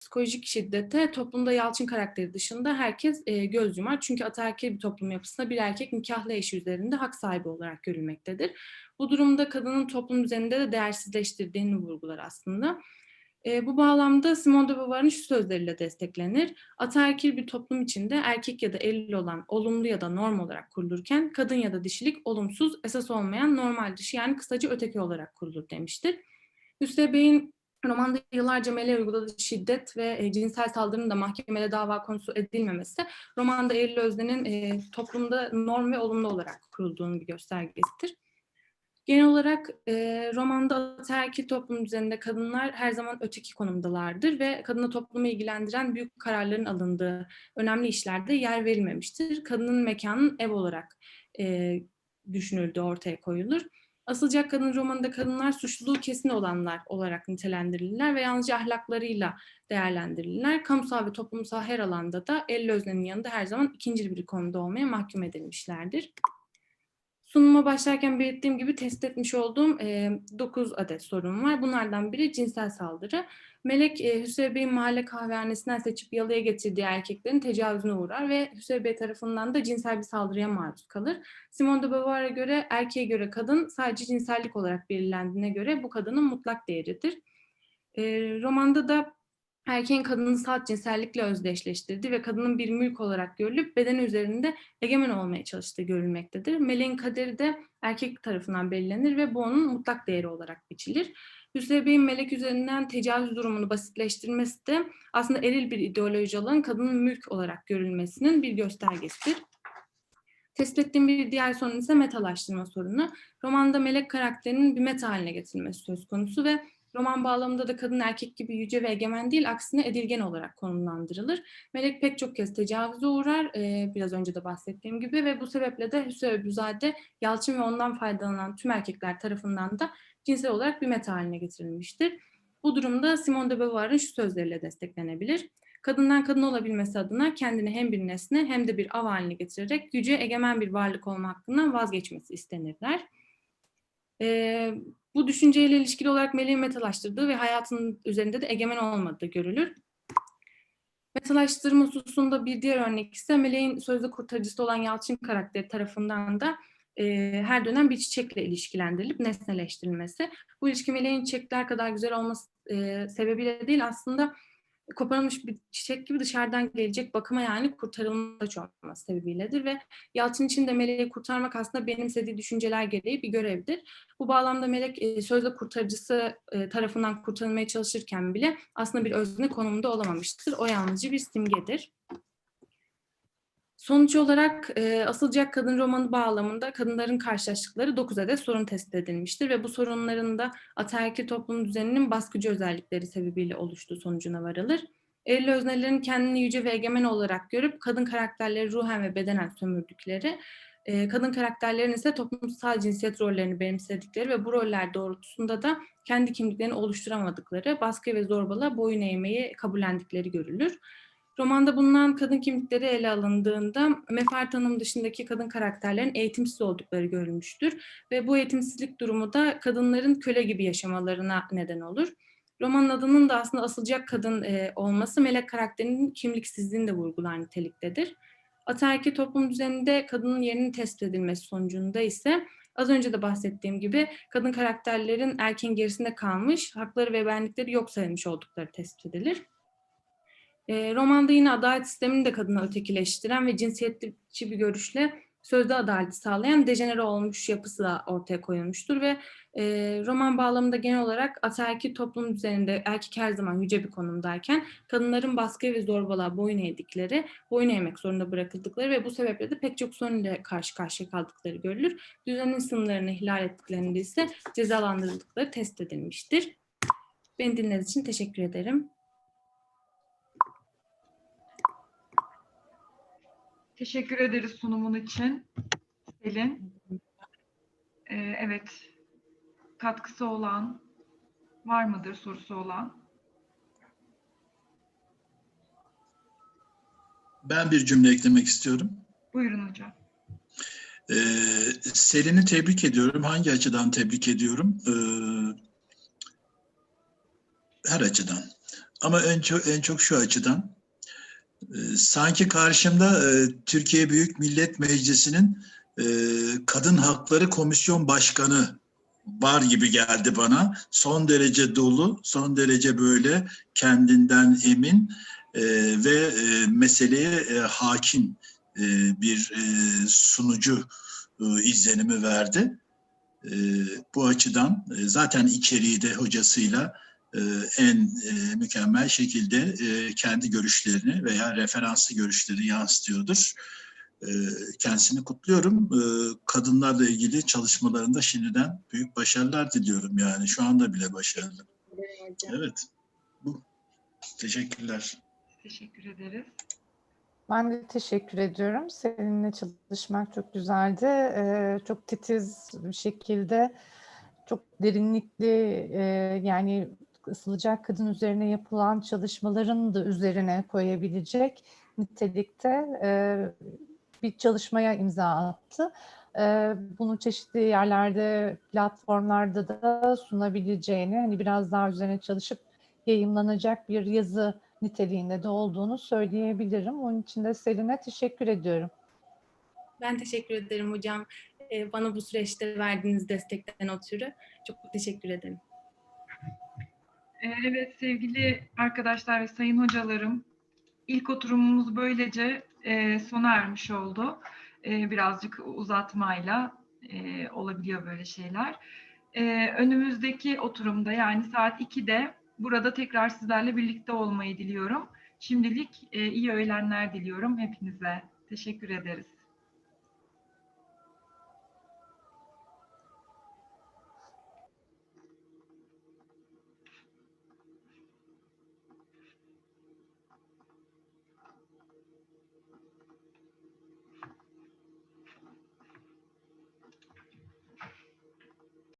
psikolojik şiddete toplumda Yalçın karakteri dışında herkes e, göz yumar. Çünkü ataerkil bir toplum yapısında bir erkek nikahlı eşi üzerinde hak sahibi olarak görülmektedir. Bu durumda kadının toplum üzerinde de değersizleştirdiğini vurgular aslında. E, bu bağlamda Simone de Beauvoir'ın şu sözleriyle desteklenir. Ataerkil bir toplum içinde erkek ya da eril olan olumlu ya da norm olarak kurulurken kadın ya da dişilik olumsuz, esas olmayan normal dışı yani kısaca öteki olarak kurulur demiştir. Hüsrev Bey'in romanda yıllarca meleğe uyguladığı şiddet ve e, cinsel saldırının da mahkemede dava konusu edilmemesi romanda Eylül Özden'in e, toplumda norm ve olumlu olarak kurulduğunu bir göstergesidir. Genel olarak e, romanda ataerkil toplum üzerinde kadınlar her zaman öteki konumdalardır ve kadına toplumu ilgilendiren büyük kararların alındığı önemli işlerde yer verilmemiştir. Kadının mekanın ev olarak e, düşünüldüğü ortaya koyulur. Asılacak kadın romanında kadınlar suçluluğu kesin olanlar olarak nitelendirilirler ve yalnızca ahlaklarıyla değerlendirilirler. Kamusal ve toplumsal her alanda da el öznenin yanında her zaman ikinci bir konuda olmaya mahkum edilmişlerdir. Sunuma başlarken belirttiğim gibi test etmiş olduğum e, 9 adet sorun var. Bunlardan biri cinsel saldırı. Melek e, Hüseyin Bey'in mahalle kahvehanesinden seçip yalıya getirdiği erkeklerin tecavüzüne uğrar ve Hüseyin Bey tarafından da cinsel bir saldırıya maruz kalır. Simone de Beauvoir'a göre erkeğe göre kadın sadece cinsellik olarak belirlendiğine göre bu kadının mutlak değeridir. E, romanda da erkeğin kadını salt cinsellikle özdeşleştirdiği ve kadının bir mülk olarak görülüp bedeni üzerinde egemen olmaya çalıştığı görülmektedir. Meleğin kaderi de erkek tarafından belirlenir ve bu onun mutlak değeri olarak biçilir. Hüsrev Bey'in melek üzerinden tecavüz durumunu basitleştirmesi de aslında eril bir ideoloji olan kadının mülk olarak görülmesinin bir göstergesidir. Tespit ettiğim bir diğer sorun ise metalaştırma sorunu. Romanda melek karakterinin bir meta haline getirilmesi söz konusu ve roman bağlamında da kadın erkek gibi yüce ve egemen değil, aksine edilgen olarak konumlandırılır. Melek pek çok kez tecavüze uğrar, e, biraz önce de bahsettiğim gibi ve bu sebeple de Hüsrev Büzade, Yalçın ve ondan faydalanan tüm erkekler tarafından da cinsel olarak bir meta haline getirilmiştir. Bu durumda Simone de Beauvoir'ın şu sözleriyle desteklenebilir. Kadından kadın olabilmesi adına kendini hem bir nesne hem de bir av haline getirerek yüce egemen bir varlık olma hakkından vazgeçmesi istenirler. Ee, bu düşünceyle ilişkili olarak meleğin metalaştırdığı ve hayatının üzerinde de egemen olmadığı görülür. Metalaştırma hususunda bir diğer örnek ise meleğin sözde kurtarıcısı olan Yalçın karakteri tarafından da e, her dönem bir çiçekle ilişkilendirilip nesneleştirilmesi. Bu ilişki meleğin çiçekler kadar güzel olması e, sebebiyle değil aslında koparılmış bir çiçek gibi dışarıdan gelecek bakıma yani kurtarılmış olması sebebiyledir ve Yalçın için de meleği kurtarmak aslında benimsediği düşünceler gereği bir görevdir. Bu bağlamda melek e, sözde kurtarıcısı e, tarafından kurtarılmaya çalışırken bile aslında bir özne konumunda olamamıştır. O yalnızca bir simgedir. Sonuç olarak e, Asılacak Kadın romanı bağlamında kadınların karşılaştıkları 9 adet sorun tespit edilmiştir ve bu sorunların da ataerkil toplum düzeninin baskıcı özellikleri sebebiyle oluştuğu sonucuna varılır. Eril öznelerin kendini yüce ve egemen olarak görüp kadın karakterleri ruhen ve bedenen sömürdükleri, e, kadın karakterlerin ise toplumsal cinsiyet rollerini benimsedikleri ve bu roller doğrultusunda da kendi kimliklerini oluşturamadıkları, baskı ve zorbalığa boyun eğmeyi kabullendikleri görülür. Romanda bulunan kadın kimlikleri ele alındığında Mefer tanım dışındaki kadın karakterlerin eğitimsiz oldukları görülmüştür ve bu eğitimsizlik durumu da kadınların köle gibi yaşamalarına neden olur. Romanın adının da aslında asılacak kadın e, olması melek karakterinin kimliksizliğini de vurgular niteliktedir. Ataerkil toplum düzeninde kadının yerinin tespit edilmesi sonucunda ise az önce de bahsettiğim gibi kadın karakterlerin erkeğin gerisinde kalmış, hakları ve benlikleri yok sayılmış oldukları tespit edilir. E, romanda yine adalet sistemini de kadına ötekileştiren ve cinsiyetçi bir görüşle sözde adaleti sağlayan dejenere olmuş yapısı da ortaya koyulmuştur ve e, roman bağlamında genel olarak ataerkil toplum üzerinde erkek her zaman yüce bir konumdayken kadınların baskı ve zorbalığa boyun eğdikleri, boyun eğmek zorunda bırakıldıkları ve bu sebeple de pek çok sorun ile karşı karşıya kaldıkları görülür. Düzenin sınırlarını ihlal ettiklerinde ise cezalandırıldıkları test edilmiştir. Beni dinlediğiniz için teşekkür ederim. Teşekkür ederiz sunumun için Selin. Ee, evet, katkısı olan var mıdır sorusu olan? Ben bir cümle eklemek istiyorum. Buyurun hocam. Ee, Selin'i tebrik ediyorum. Hangi açıdan tebrik ediyorum? Ee, her açıdan. Ama en çok en çok şu açıdan sanki karşımda e, Türkiye Büyük Millet Meclisi'nin e, Kadın Hakları Komisyon Başkanı var gibi geldi bana. Son derece dolu, son derece böyle kendinden emin e, ve meseleye hakim bir sunucu izlenimi verdi. Bu açıdan zaten içeriği de hocasıyla en e, mükemmel şekilde e, kendi görüşlerini veya referanslı görüşlerini yansıtıyordur. E, kendisini kutluyorum. E, kadınlarla ilgili çalışmalarında şimdiden büyük başarılar diliyorum yani şu anda bile başarılı. Evet. Bu. Teşekkürler. Teşekkür ederiz. Ben de teşekkür ediyorum. Seninle çalışmak çok güzeldi. Ee, çok titiz bir şekilde, çok derinlikli e, yani ısılacak kadın üzerine yapılan çalışmaların da üzerine koyabilecek nitelikte e, bir çalışmaya imza attı. E, bunu çeşitli yerlerde, platformlarda da sunabileceğini, hani biraz daha üzerine çalışıp yayınlanacak bir yazı niteliğinde de olduğunu söyleyebilirim. Onun için de Selin'e teşekkür ediyorum. Ben teşekkür ederim hocam. Ee, Bana bu süreçte verdiğiniz destekten ötürü çok teşekkür ederim. Ee, Evet sevgili arkadaşlar ve sayın hocalarım, ilk oturumumuz böylece e, sona ermiş oldu. E, birazcık uzatmayla e, olabiliyor böyle şeyler. Önümüzdeki oturumda yani saat 2'de burada tekrar sizlerle birlikte olmayı diliyorum. Şimdilik iyi öğlenler diliyorum hepinize. Teşekkür ederiz.